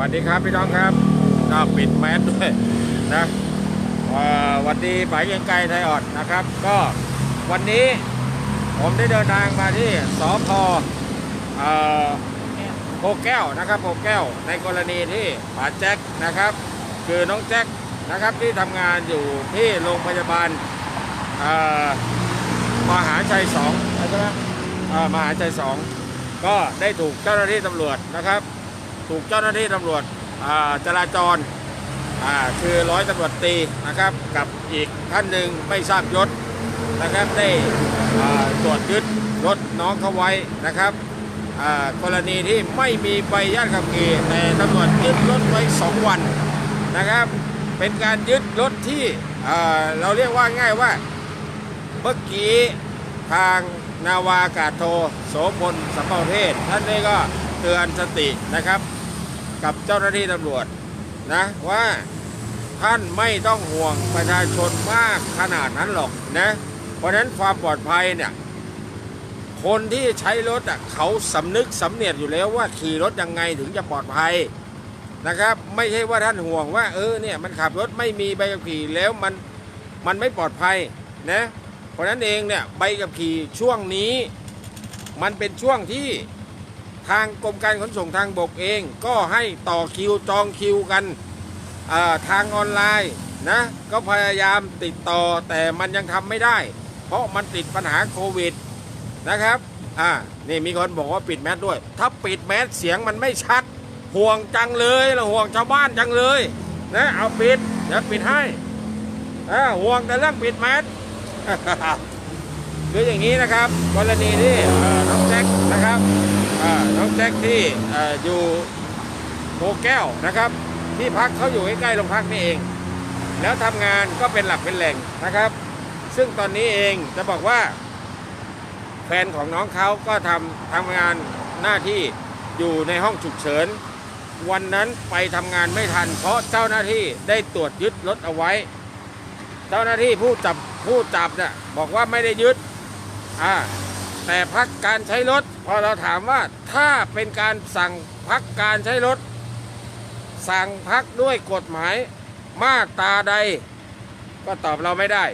วัสดีครับพี่น้องครับก็ปิดแมสด้วยนะวันดีฝ่ายเกรียงไกรไทยออนนะครับ ก็วันนี้ผมได้เดินทางมาที่สพเอ่อโพแก้วนะครับโพแก้ว ในกรณีที่ป๋าแจ็คนะครับ คือน้องแจ็คนะครับที่ทำงานอยู่ที่โรงพยาบาลมหาชัยสองใช่ไหมมหาชัยสองก็ได้ถูกเจ้าหน้าที่ตำรวจนะครับ ถูกเจ้าหน้าที่ตำรวจจราจรคือร้อยตำรวจตีนะครับกับอีกท่านหนึ่งไม่ทราบยศนะครับได้ตรวจยึดรถน้องเขาไว้นะครับกรณีที่ไม่มีใบอนุญาตขับขี่แต่ตำรวจยึดรถไว้ 2 วันนะครับ เป็นการยึดรถที่เราเรียกว่าง่ายว่าเมื่อกี้ทางนาวากาศโทโสพลสัมภเทศท่านนี้ก็เตือนสตินะครับ กับเจ้าหน้าที่ตำรวจนะว่าท่านไม่ต้องห่วงประชาชนมากขนาดนั้นหรอกนะ เพราะฉะนั้นความปลอดภัยเนี่ยคนที่ใช้รถอะเขาสำนึกสำเนียดอยู่แล้วว่าขี่รถยังไงถึงจะปลอดภัยนะครับ ไม่ใช่ว่าท่านห่วงว่า เออเนี่ยมันขับรถไม่มีใบขับขี่แล้วมันมันไม่ปลอดภัยนะเพราะฉะนั้นเองเนี่ยใบขับขี่ช่วงนี้ มันเป็นช่วงที่ ทางกรมการขนส่งทางบกเอง ก็ให้ต่อคิวจองคิวกันทางออนไลน์นะก็พยายามติดต่อแต่มันยังทำไม่ได้ เพราะมันติดปัญหาโควิดนะครับอ่านี่มีคนบอกว่าปิดแมสด้วย ถ้าปิดแมสเสียงมันไม่ชัด ห่วงจังเลยละห่วงชาวบ้านจังเลยนะเอาปิดเดี๋ยวปิดให้อ่าห่วงแต่เรื่องปิดแมสคืออย่างนี้นะครับ กรณีที่น้องแจ็คนะครับ น้องแจ็คที่ออยู่โพแก้วนะครับ ที่พักเขาอยู่ใกล้ๆโรงพักนี่เอง แล้วทำงานก็เป็นหลักเป็นแหล่งนะครับ ซึ่งตอนนี้เองจะบอกว่า แฟนของน้องเขาก็ทำทำงานหน้าที่อยู่ในห้องฉุกเฉิน วันนั้นไปทำงานไม่ทัน เพราะเจ้าหน้าที่ได้ตรวจยึดรถเอาไว้ เจ้าหน้าที่ผู้จับผู้จับเนี่ยบอกว่าไม่ได้ยึดอ่า แต่พักการใช้รถ พอเราถามว่าถ้าเป็นการสั่งพักการใช้รถ สั่งพักด้วยกฎหมายมาตราใด ก็ตอบเราไม่ได้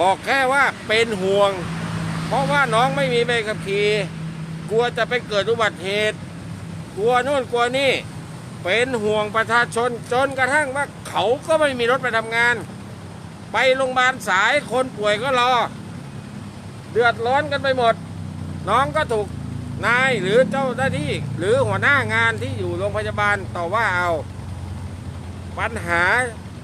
บอกแค่ว่าเป็นห่วง เพราะว่าน้องไม่มีใบขับขี่กลัวจะไปเกิดอุบัติเหตุ กลัวโน่นกลัวนี่ เป็นห่วงประชาชนจนกระทั่งว่าเขาก็ไม่มีรถไปทำงาน ไปโรงพยาบาลสายคนป่วยก็รอ เดือดร้อนกันไปหมด น้องก็ถูกนายหรือเจ้าหน้าที่ หรือหัวหน้างานที่อยู่โรงพยาบาลต่อว่าเอา ปัญหา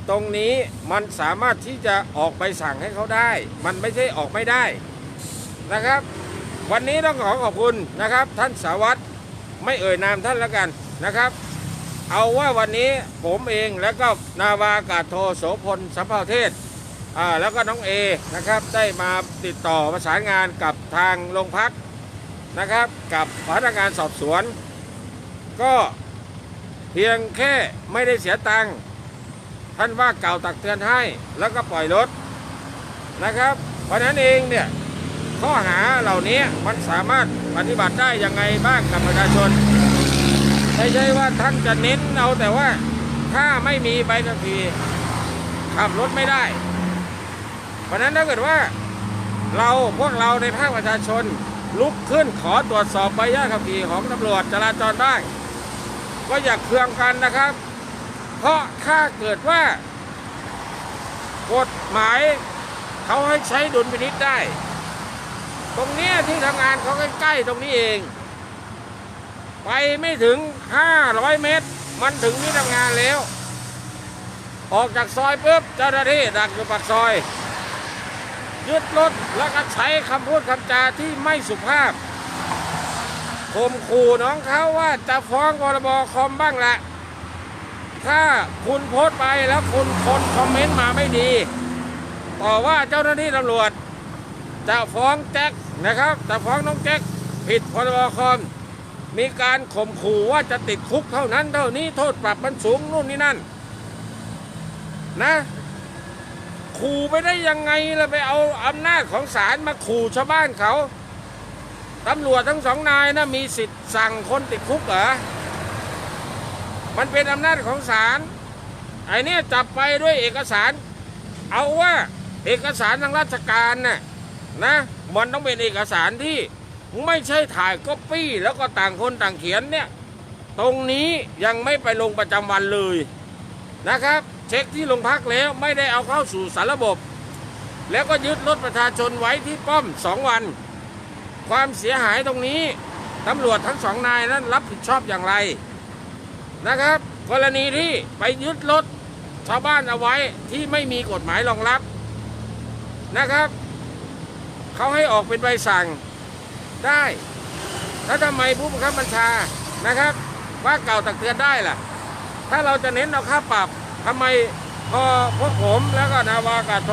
ตรงนี้มันสามารถที่จะออกไปสั่งให้เขาได้ มันไม่ใช่ออกไม่ได้นะครับ วันนี้ต้องขอขอบคุณนะครับ ท่านสาวัตรไม่เอ่ยนามท่านแล้วกันนะครับ เอาว่าวันนี้ผมเองแล้วก็นาวากาศโทโสพลสัมภาเทศ แล้วก็น้องเอนะครับได้มาติดต่อประสานงานกับทางโรงพักนะครับ กับพนักงานสอบสวน ก็เพียงแค่ไม่ได้เสียตังค์ท่านว่าเก่าตักเตือนให้แล้วก็ปล่อยรถนะครับ เพราะนั้นเองเนี่ยข้อหาเหล่านี้มันสามารถปฏิบัติได้ยังไงบ้างกับประชาชนไม่ใช่ว่าท่านจะเน้นเอาแต่ว่าถ้าไม่มีใบขับขี่ขับรถไม่ได้ ราะนั้นถ้าเกิดว่าเราพวกเราในภาคประชาชนลุกขึ้นขอตรวจสอบใบอนุญาตขับขี่ของตำรวจจราจรบ้างก็อย่าเคืองกันนะครับ เพราะถ้าเกิดว่า กฎหมายเขาให้ใช้ดุลพินิษได้ ตรงนี้ที่ทำงานเขาใกล้ๆตรงนี้เอง ไปไม่ถึง 500 เมตร มันถึงที่ทำงานแล้ว ออกจากซอยปุ๊บเจ้าหน้าที่ดักอยู่ปากซอย ยึดรถแล้วก็ใช้คำพูดคำจาที่ไม่สุภาพข่มขู่น้องเขาว่าจะฟ้องกรบคอมบ้างแหละ ถ้าคุณโพสต์ไปแล้วคุณคนคอมเมนต์มาไม่ดี ต่อว่าเจ้าหน้าที่ตำรวจ จะฟ้องแจ็คนะครับจะฟ้องน้องแจ็คผิดพรบคอมมีการข่มขู่ว่าจะติดคุกเท่านั้นเท่านี้โทษปรับมันสูงนู่นนี่นั่น นะ ขู่ไปได้ยังไงล่ะไปเอาอำนาจของศาลมาขู่ชาวบ้านเขาตำรวจทั้งสองนายนะมีสิทธิ์สั่งคนติดคุกเหรอ มันเป็นอำนาจของศาลไอ้นี่จับไปด้วยเอกสาร เอาว่าเอกสารทางราชการน่ะนะมันต้องเป็นเอกสารที่ไม่ใช่ถ่ายก๊อปปี้แล้วก็ต่างคนต่างเขียนเนี่ย ตรงนี้ยังไม่ไปลงประจำวันเลยนะครับ เช็คที่โรงพักแล้วไม่ได้เอาเข้าสู่สารระบบ แล้วก็ยึดรถประชาชนไว้ที่ป้อมสองวัน ความเสียหายตรงนี้ตำรวจทั้งสองนายนั้นรับผิดชอบอย่างไรนะครับ กรณีที่ไปยึดรถชาวบ้านเอาไว้ที่ไม่มีกฎหมายรองรับนะครับ เขาให้ออกเป็นใบสั่งได้ แล้วทำไมผู้บังคับบัญชานะครับ ว่าเก่าตักเตือนได้ล่ะ ถ้าเราจะเน้นเอาค่าปรับ ทำไมพอพวกผมแล้วก็นาวากาโท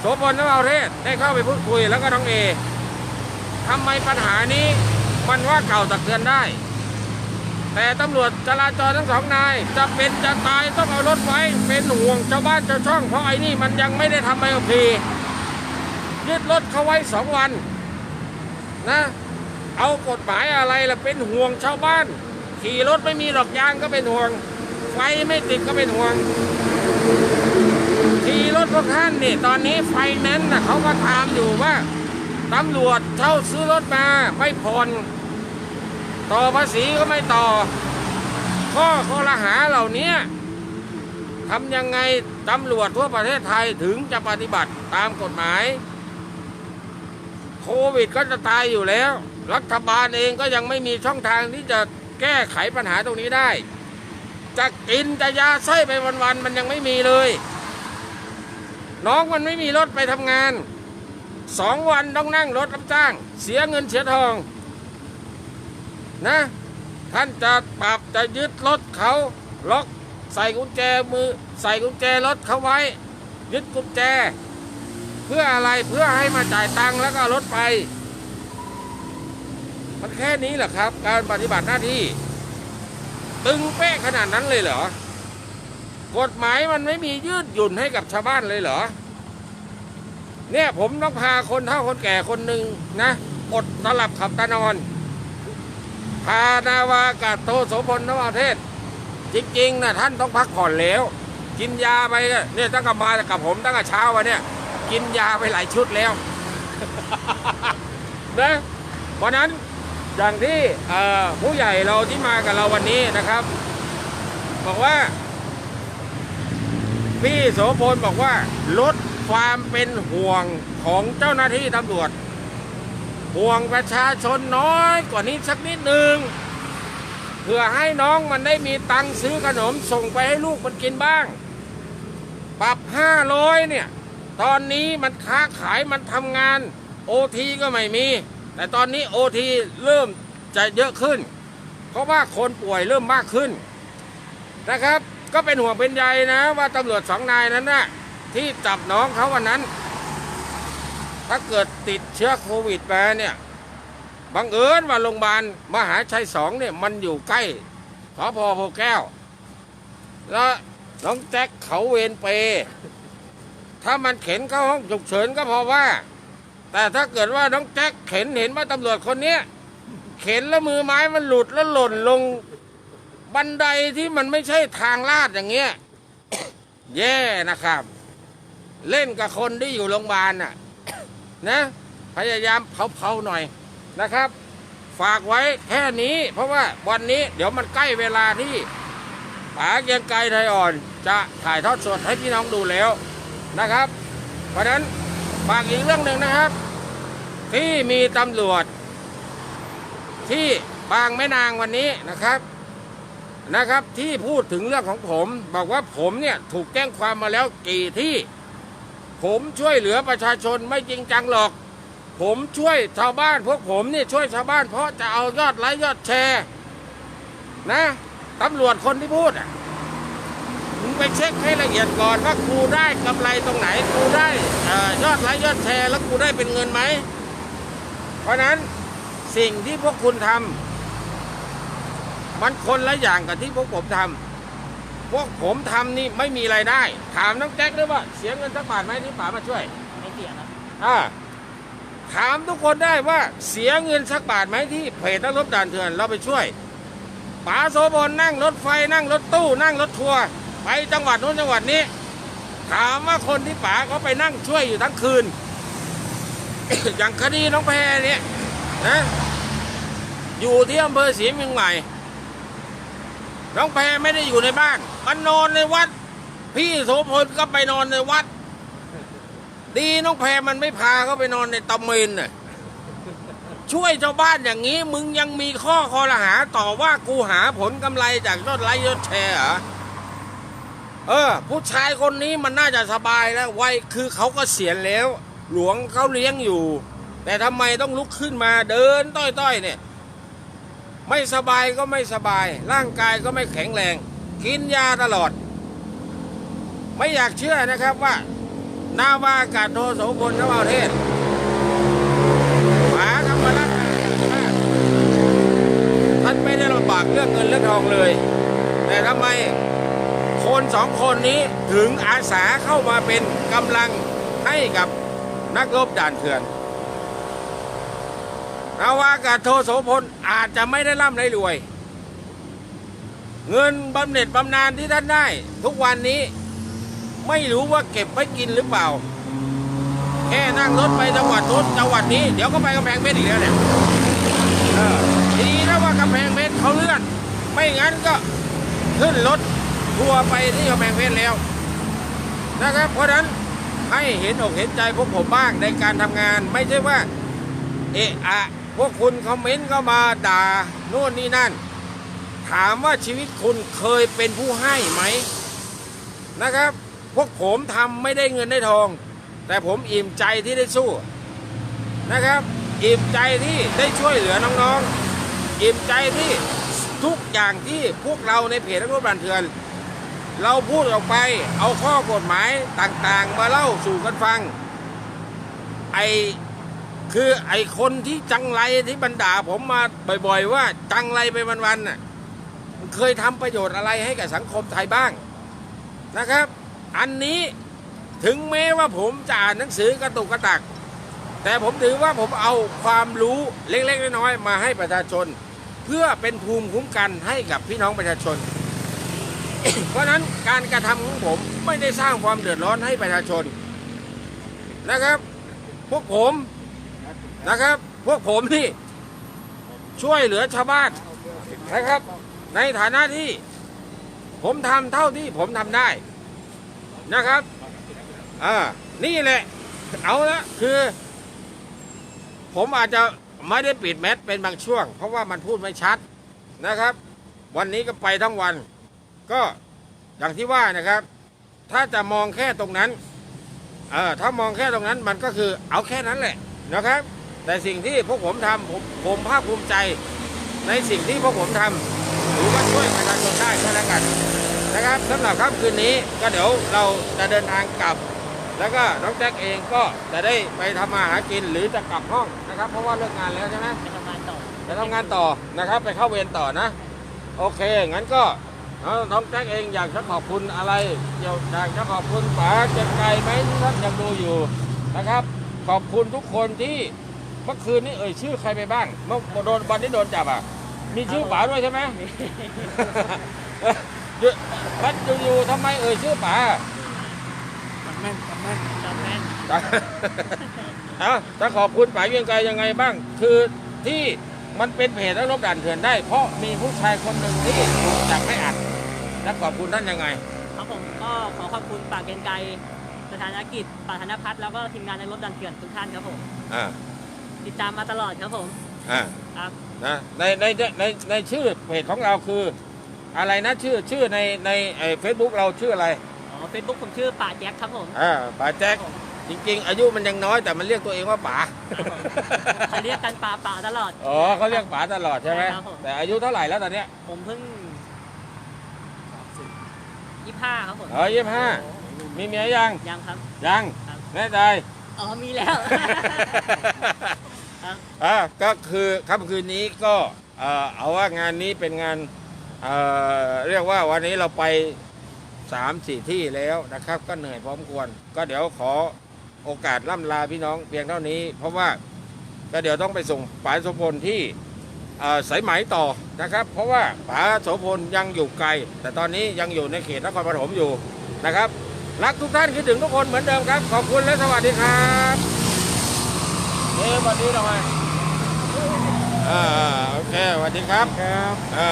โสพลนภาเทศได้เข้าไปพูดคุยแล้วก็น้องเอทำไมปัญหานี้มันว่าเก่าตักเตือนได้ แต่ตำรวจจราจรทั้งสองนาย จะเป็นจะตายต้องเอารถไว้เป็นห่วงชาวบ้านชาวช่องเพราะไอ้นี่มันยังไม่ได้ทำใบขับขี่ยึดรถเขาไว้สองวันนะ เอากฎหมายอะไรล่ะเป็นห่วงชาวบ้าน ขี่รถไม่มีดอกยางก็เป็นห่วง ไฟไม่ติดก็เป็นห่วงขี่รถพวกท่านนี่ตอนนี้ไฟแนนซ์นะเขาก็ตามอยู่ว่าตำรวจเช่าซื้อรถมาไม่ผ่อนต่อภาษีก็ไม่ต่อ ข้อข้อละหาเหล่านี้ทำยังไงตำรวจทั่วประเทศไทยถึงจะปฏิบัติตามกฎหมาย โควิดก็จะตายอยู่แล้ว รัฐบาลเองก็ยังไม่มีช่องทางที่จะแก้ไขปัญหาตรงนี้ได้ จะกินจะยาไส้ไปวันๆมันยังไม่มีเลย น้องมันไม่มีรถไปทำงานสองวันต้องนั่งรถรับจ้าง เสียเงินเสียทอง นะ ท่านจะปรับจะยึดรถเขาล็อกใส่กุญแจมือ ใส่กุญแจรถเขาไว้ ยึดกุญแจ เพื่ออะไรเพื่อให้มาจ่ายตังค์แล้วก็รถไป มันแค่นี้แหละครับ การปฏิบัติหน้าที่ ตึงเป๊ะขนาดนั้นเลยเหรอ กฎหมายมันไม่มียืดหยุ่นให้กับชาวบ้านเลยเหรอ เนี่ยผมต้องพาคนเฒ่าคนแก่คนหนึ่งนะอดตลับขับตานอน พานาวากาโตโสพลนวเทศ จริงๆนะท่านต้องพักผ่อนแล้ว กินยาไปเนี่ยตั้งแต่มากับผมตั้งแต่เช้าวันเนี่ย กินยาไปหลายชุดแล้วนะเพราะนั้น อย่างที่ผู้ใหญ่เราที่มากับเราวันนี้นะครับ บอกว่า พี่โสพลบอกว่า ลดความเป็นห่วงของเจ้าหน้าที่ตำรวจ ห่วงประชาชนน้อยกว่านี้สักนิดหนึ่งเพื่อให้น้องมันได้มีตังค์ซื้อขนมส่งไปให้ลูกมันกินบ้าง ปรับห้าร้อยเนี่ย ตอนนี้มันค้าขายมันทำงานโอทีก็ไม่มี แต่ตอนนี้โอทีเริ่มจะเยอะขึ้น เพราะว่าคนป่วยเริ่มมากขึ้นนะครับ ก็เป็นห่วงเป็นใยนะว่าตำรวจสองนายนั้นนะที่จับน้องเขาวันนั้น ถ้าเกิดติดเชื้อโควิดมาเนี่ยบังเอิญว่าโรงพยาบาลมหาชัยสองเนี่ยมันอยู่ใกล้สพโพแก้ว แล้วน้องแจ็คเขาเวรเปย์ถ้ามันเข็นเข้าห้องฉุกเฉินก็พอว่า แต่ถ้าเกิดว่าน้องแจ็คเข็นเห็นว่าตำรวจคนเนี้ยเข็นแล้วมือไม้มันหลุดแล้วหล่นลงบันไดที่มันไม่ใช่ทางลาดอย่างเงี้ย แย่นะครับ เล่นกับคนที่อยู่โรงพยาบาลน่ะ นะ พยายามเผาๆหน่อยนะครับ ฝากไว้แค่นี้ เพราะว่าวันนี้เดี๋ยวมันใกล้เวลาที่ป๋าเกียงไกรไทยอ่อน จะถ่ายทอดสดให้พี่น้องดูแล้วนะครับ เพราะนั้น ฝากอีกเรื่องหนึ่งนะครับ ที่มีตำรวจ ที่บางแม่นางวันนี้นะครับนะครับ ที่พูดถึงเรื่องของผม บอกว่าผมเนี่ยถูกแจ้งความมาแล้วกี่ที่ ผมช่วยเหลือประชาชนไม่จริงจังหรอก ผมช่วยชาวบ้านพวกผมนี่ช่วยชาวบ้านเพราะจะเอายอดไลค์ยอดแชร์ นะตำรวจคนที่พูดอะ เช็คให้ละเอียดก่อนว่ากูได้กำไรตรงไหนกูได้อยอดไลค์ยอดแชร์แล้วกูได้เป็นเงินไหม เพราะฉะนั้นสิ่งที่พวกคุณทำมันคนละอย่างกับที่พวกผมทำพวกผมทำนี่ไม่มีไรายได้ ถามน้องแจ็คด้วยว่าเสียเงินสักบาทไหมที่ป๋ามาช่วยไม่เสียนะอ่าถามทุกคนได้ว่าเสียเงินสักบาทไหมที่เพจนักรบด่านเถื่อนเราไปช่วยป๋าโสพลนั่งรถไฟนั่งรถตู้นั่งรถทัวร์ ไปจังหวัดนู้นจังหวัดนี้ ถามว่าคนที่ป๋าเขาไปนั่งช่วยอยู่ทั้งคืน อย่างคดีน้องแพรเนี่ยนะอยู่ที่อำเภอศรีเมืองใหม่น้องแพรไม่ได้อยู่ในบ้าน มันนอนในวัด พี่โสพลก็ไปนอนในวัด ดีน้องแพรมันไม่พาเขาไปนอนในตะเมนน่ะช่วยชาวบ้านอย่างนี้ มึงยังมีข้อคอรหาต่อว่ากูหาผลกำไรจากยอดไลค์ยอดแชร์เหรอ เออ ผู้ชายคนนี้มันน่าจะสบายแล้ววัยคือเขาก็เสียณแล้ว หลวงเขาเลี้ยงอยู่ แต่ทำไมต้องลุกขึ้นมาเดินต้อยๆเนี่ย ไม่สบายก็ไม่สบาย ร่างกายก็ไม่แข็งแรง กินยาตลอด ไม่อยากเชื่อนะครับว่านาวาอากาศโทโสพลนวาเทศหาธรรมรัตน์ท่านไม่ได้ลำบากเรื่องเงินเรื่องทองเลย แต่ทำไม คนสองคนนี้ถึงอาสาเข้ามาเป็นกำลังให้กับนักรบด่านเถื่อนนาวาอากาศโทโสพลอาจจะไม่ได้ร่ำได้รวย เงินบำเหน็จบำนาญที่ท่านได้ ทุกวันนี้ไม่รู้ว่าเก็บไว้กินหรือเปล่า แค่นั่งรถไปจังหวัดนู้นจังหวัดนี้ เดี๋ยวก็ไปกำแพงเพชรอีกแล้วเนี่ยดีนะว่ากำแพงเพชรเขาเลื่อน ไม่งั้นก็ขึ้นรถ ทัวร์ไปที่กำแพงเพชรแล้ว นะครับเพราะนั้นให้เห็นอกเห็นใจพวกผมบ้างในการทำงาน ไม่ใช่ว่า เอะอะพวกคุณคอมเมนต์เข้ามาด่าโน่นนี่นั่น ถามว่าชีวิตคุณเคยเป็นผู้ให้ไหมนะครับ พวกผมทำไม่ได้เงินได้ทอง แต่ผมอิ่มใจที่ได้สู้นะครับ อิ่มใจที่ได้ช่วยเหลือน้องๆ อิ่มใจที่ทุกอย่างที่พวกเราในเพจนักรบบันเทือน เราพูดออกไปเอาข้อกฎหมายต่างๆ มาเล่าสู่กันฟัง ไอคือไอคนที่จังไรที่บรรดาผมมาบ่อย ๆ ว่าจังไรไปวันๆน่ะเคยทำประโยชน์อะไรให้กับสังคมไทยบ้างนะครับ อันนี้ถึงแม้ว่าผมจะอ่านหนังสือกระตุกกระตัก แต่ผมถือว่าผมเอาความรู้เล็กๆน้อยๆมาให้ประชาชน เพื่อเป็นภูมิคุ้มกันให้กับพี่น้องประชาชน เพราะนั้นการกระทำของผมไม่ได้สร้างความเดือดร้อนให้ประชาชนนะครับ พวกผมนะครับ พวกผมนี่ช่วยเหลือชาวบ้านนะครับ ในฐานะที่ผมทำเท่าที่ผมทำได้นะครับอ่านี่แหละ เอาละคือ ผมอาจจะไม่ได้ปิดแมสเป็นบางช่วง เพราะว่ามันพูดไม่ชัดนะครับ วันนี้ก็ไปทั้งวัน ก็อย่างที่ว่านะครับ ถ้าจะมองแค่ตรงนั้นเออถ้ามองแค่ตรงนั้นมันก็คือเอาแค่นั้นแหละนะครับ แต่สิ่งที่พวกผมทำผมผมภาคภูมิใจ ในสิ่งที่พวกผมทำหรือว่าช่วยประชาชนได้ก็แล้วกันนะครับสำหรับค่ำคืนนี้ก็เดี๋ยวเราจะเดินทางกลับ แล้วก็น้องแจ็คเองก็จะได้ไปทำมาหากินหรือจะกลับห้องนะครับ เพราะว่าเลิกงานแล้วใช่ไหมไปทำงานต่อจะทำงานต่อนะครับ ไปเข้าเวรต่อนะ โอเคงั้นก็ น้องแจ็คเองอยากจะขอบคุณอะไรอยากอยากจะขอบคุณป๋าเจ็บไก่ไหมที่ท่านยังดูอยู่นะครับ ขอบคุณทุกคนที่เมื่อคืนนี้เอ่ยชื่อใครไปบ้างเมื่อโดนวันที่โดนจับอะ มีชื่อป๋าด้วยใช่ไหมเดี๋ยววัดอยู่ๆทำไมเอ่ยชื่อป๋าจำแม่นจำแม่นจำแม่นเอาจะขอบคุณป๋าเวียงไกรยังไงบ้าง คือที่ มันเป็นเพจแล้วลบด่านเถื่อนได้ เพราะมีผู้ชายคนหนึ่งที่ถูกจับไม่อัด และขอบคุณท่านยังไง ครับผมก็ขอขอบคุณปากเกรียงไกรสถานกิจปาธนพัฒน์แล้วก็ทีมงานในรถดันเถื่อนทุกท่านครับผมอ่าติดตามมาตลอดครับผมอ่าครับนะในในในในชื่อเพจของเราคือ อะไรนะชื่อชื่อในในเฟซบุ๊กเราชื่ออะไรอ๋อเฟซบุ๊กผมชื่อป่าแจ็คครับผมอ่าป๋าแจ็ค จริง ๆ อายุมันยังน้อยแต่มันเรียกตัวเองว่าป๋าเขาเรียกกันป่าป่าตลอด อ๋อเขาเรียกป๋าตลอดใช่ไหมใช่ครับผม แต่อายุเท่าไหร่แล้วตอนเนี้ยผมเพิ่งยี่ห้าครับผมอ๋อยี่สิบห้ามีเมียยังยังครับ ยังครับ แน่ใจ อ๋อมีแล้ว ครับ อ่าก็คือค่ำคืนนี้ก็เอ่อเอาว่างานนี้เป็นงานเอ่อเรียกว่าวันนี้เราไปสามสี่ที่แล้วนะครับ ก็เหนื่อยพร้อมควร ก็เดี๋ยวขอ โอกาสล่ำลาพี่น้องเพียงเท่านี้ เพราะว่าก็เดี๋ยวต้องไปส่งป๋าสมพลที่เอ่อสายไหมต่อนะครับ เพราะว่าป๋าโสพลยังอยู่ไกล แต่ตอนนี้ยังอยู่ในเขตนครปฐมอยู่นะครับรักทุกท่านคิดถึงทุกคนเหมือนเดิมครับ ขอบคุณและสวัสดีครับเอ้วันนี้ทำไมอ่าโอเคสวัสดีครับครับอ่า